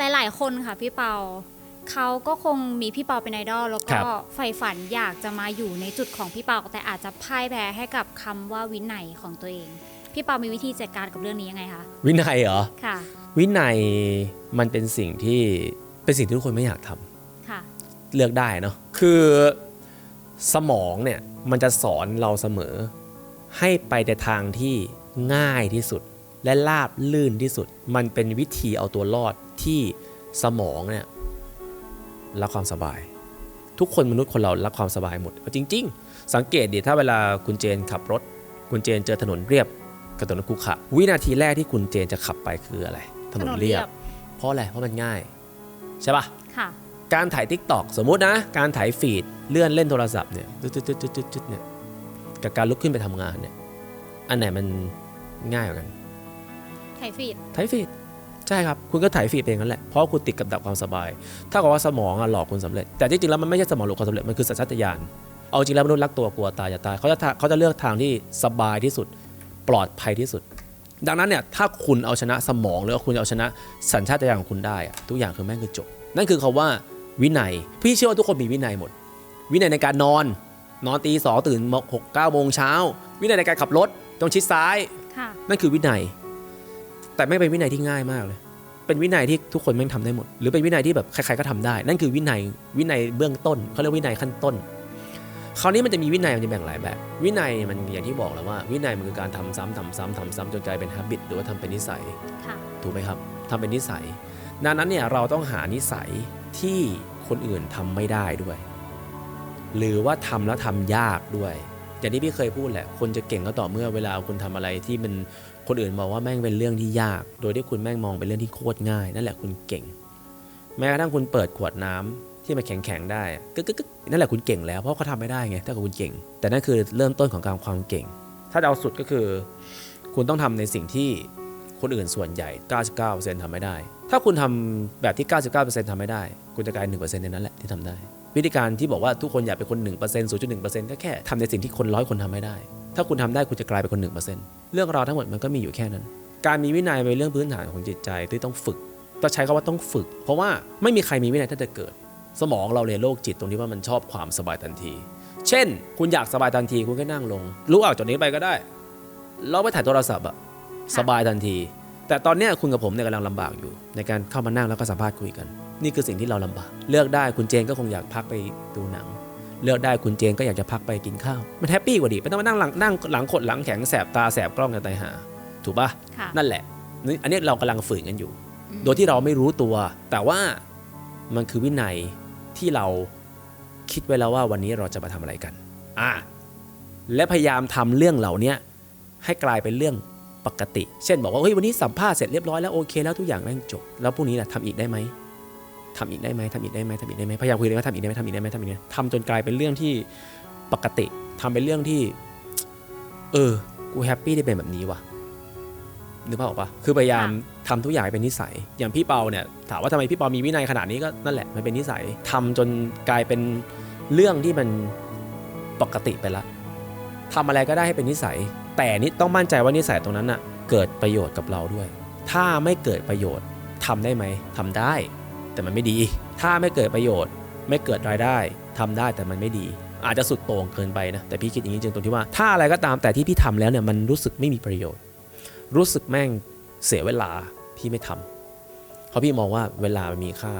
หลาย ๆ คนค่ะพี่เปาเขาก็คงมีพี่เปาเป็นไอดอลแล้วครัก็บ ใฝ่ฝันอยากจะมาอยู่ในจุดของพี่เปาแต่อาจจะพ่ายแพ้ให้กับคำว่าวินัยของตัวเอง พี่เปามีวิธีจัดการกับเรื่องนี้ยังไงคะวินัยเหรอ ค่ะวินัยมันเป็นสิ่งที่เป็นสิ่งที่ทุกคนไม่อยากทำค่ะ เลือกได้เนาะคือสมองเนี่ยมันจะสอนเราเสมอ ให้ไปในทางที่ง่ายที่สุด และราบลื่นที่สุด มันเป็นวิธีเอาตัวรอด ที่สมองเนี่ยรักความสบาย ทุกคนมนุษย์คนเรารักความสบายหมดจริง ๆ สังเกตดิถ้าเวลาคุณเจนขับรถ คุณเจนเจอถนนเรียบกับถนนขรุขระวินาทีแรกที่คุณเจนจะขับไปคืออะไร ถนนเรียบ เพราะอะไรเพราะมันง่าย ใช่ปะค่ะการถ่ายทิกตอกสมมุตินะการถ่ายฟีดเลื่อนเล่นโทรศัพท์เนี่ยจุดจุดจุดจุดจุดจุดเนี่ยกับการลุกขึ้นไปทำงานเนี่ยอันไหนมันง่ายกว่ากันไถฟีดถ่ายฟีด ใช่ครับ คุณก็ถ่ายฟีดเองนั่นแหละ เพราะคุณติดกับดักความสบาย ถ้ากับว่าสมองอะหลอกคุณสำเร็จ แต่ที่จริงแล้วมันไม่ใช่สมองหลอกความสำเร็จ มันคือสัญชาตญาณเอาจริงแล้วมนุษย์รักตัวกลัวตายอย่าตายเขาจะทาเขาจะเลือกทางที่สบายที่สุด ปลอดภัยที่สุด ดังนั้นเนี่ยถ้าคุณเอาชนะสมองหรือว่าคุณเอาชนะสัญชาตญาณของคุณได้อะทุกอย่างคือแม่งคือจบ นั่นคือคาว่าวินัย พี่เชื่อว่าทุกคนมีวินัยหมด วินัยในการนอน นอนตีสองตื่นหกเก้าโมงเช้า วินัยในการขับรถต้องชิดซ้ายค่ะนั่นคือวินัย แต่ไม่เป็นวินัยที่ง่ายมากเลย เป็นวินัยที่ทุกคนแม่งทำได้หมด หรือเป็นวินัยที่แบบใครๆก็ทำได้ นั่นคือวินัยวินัยเบื้องต้นเขาเรียกวินัยขั้นต้นคราวนี้มันจะมีวินัยมันจะแบ่งหลายแบบ วินัยมันอย่างที่บอกแล้วว่า วินัยมันคือการทำซ้ำทำซ้ำทำซ้ำจนกลายเป็น habit หรือว่าทำเป็นนิสัยค่ะถูกไหมครับทำเป็นนิสัย ดังนั้นเนี่ยเราต้องหานิสัยที่คนอื่นทำไม่ได้ด้วย หรือว่าทำแล้วทำยากด้วย อย่างที่พี่เคยพูดแหละ คนจะเก่งก็ต่อเมื่อเวลาคุณทำอะไรที่มันคนอื่นมองว่าแม่งเป็นเรื่องที่ยาก โดยที่คุณแม่งมองเป็นเรื่องที่โคตรง่าย นั่นแหละคุณเก่ง แม้กระทั่งคุณเปิดขวดน้ำที่มันแข็งๆได้กึกกึกกึกนั่นแหละคุณเก่งแล้วเพราะเขาทำไม่ได้ไงถ้าเกิดคุณเก่ง แต่นั่นคือเริ่มต้นของการความเก่ง ถ้าเอาสุดก็คือ คุณต้องทำในสิ่งที่คนอื่นส่วนใหญ่ 99%ทำไม่ได้ ถ้าคุณทำแบบที่ 99%ทำไม่ได้ คุณจะกลาย1%ในนั้นแหละที่ทำได้ วิธีการที่บอกว่าทุกคนอยากเป็นคน 1% 0.1%ก็แค่ทำในสิ่งที่คนร้อยคนทำไม่ได้ ถ้าคุณทำได้คุณจะกลายเป็นคน 1%เรื่องราวทั้งหมดมันก็มีอยู่แค่นั้น การมีวินัยเป็นเรื่องพื้นฐานของจิตใจที่ต้องฝึกต้องใช้คำว่าต้องฝึก เพราะว่าไม่มีใครมีวินัยถ้าจะเกิด สมองเราเรียนโรคจิตตรงที่ว่ามันชอบความสบายทันที เช่น คุณอยากสบายทันทีคุณก็นั่งลงรู้ออกจากนี้ไปก็ได้เราไปถ่ายโทรศัพท์อะสบายทันที แต่ตอนเนี้ยคุณกับผมเนี่ยกำลังลำบากอยู่ ในการเข้ามานั่งแล้วก็สัมภาษณ์คุยกัน นี่คือสิ่งที่เราลำบาก เลือกได้คุณเจนก็คงอยากพักไปดูหนัง เลือกได้คุณเจนก็อยากจะพักไปกินข้าว มันแฮปปี้กว่าดิไม่ต้องมานั่งหลังนั่งหลังขดหลังแข็งแสบตาแสบกล้องกันตายหา ถูกปะค่ะ นั่นแหละนี่อันนี้เรากำลังฝืนกันอยู่อืมโดยที่เราไม่รู้ตัว แต่ว่ามันคือวินัยที่เราคิดไว้แล้วว่าวันนี้เราจะมาทำอะไรกัน อ่า และพยายามทำเรื่องเหล่านี้ให้กลายเป็นเรื่องปกติ เช่นบอกว่าเฮ้ยวันนี้สัมภาษณ์เสร็จเรียบร้อยแล้วโอเคแล้วทุกอย่างแม่งจบ แล้วพรุ่งนี้ล่ะทำอีกได้ไหม ทำอีกได้ไหมทำอีกได้ไหมทำอีกได้ไหมพยายามคุยเลยว่าทำอีกได้ไหมทำอีกได้ไหมทำอีกได้ไหมทำจนกลายเป็นเรื่องที่ปกติทำเป็นเรื่องที่ เออ กูแฮปปี้ได้เป็นแบบนี้ว่ะนึกภาพออกปะคือพยายามทำทุกอย่างให้เป็นนิสัย อย่างพี่เปาเนี่ย ถามว่าทำไมพี่เปามีวินัยขนาดนี้ก็นั่นแหละมันเป็นนิสัยทำจนกลายเป็นเรื่องที่มันปกติไปละทำอะไรก็ได้ให้เป็นนิสัย แต่นี่ต้องมั่นใจว่านิสัยตรงนั้นน่ะเกิดประโยชน์กับเราด้วย ถ้าไม่เกิดประโยชน์ทำได้ไหมทำได้ แต่มันไม่ดี ถ้าไม่เกิดประโยชน์ ไม่เกิดรายได้ทำได้แต่มันไม่ดี อาจจะสุดโต่งเกินไปนะแต่พี่คิดอย่างนี้จริงตรงที่ว่าถ้าอะไรก็ตามแต่ที่พี่ทำแล้วเนี่ยมันรู้สึกไม่มีประโยชน์ รู้สึกแม่งเสียเวลาพี่ไม่ทำเพราะพี่มองว่าเวลามันมีค่า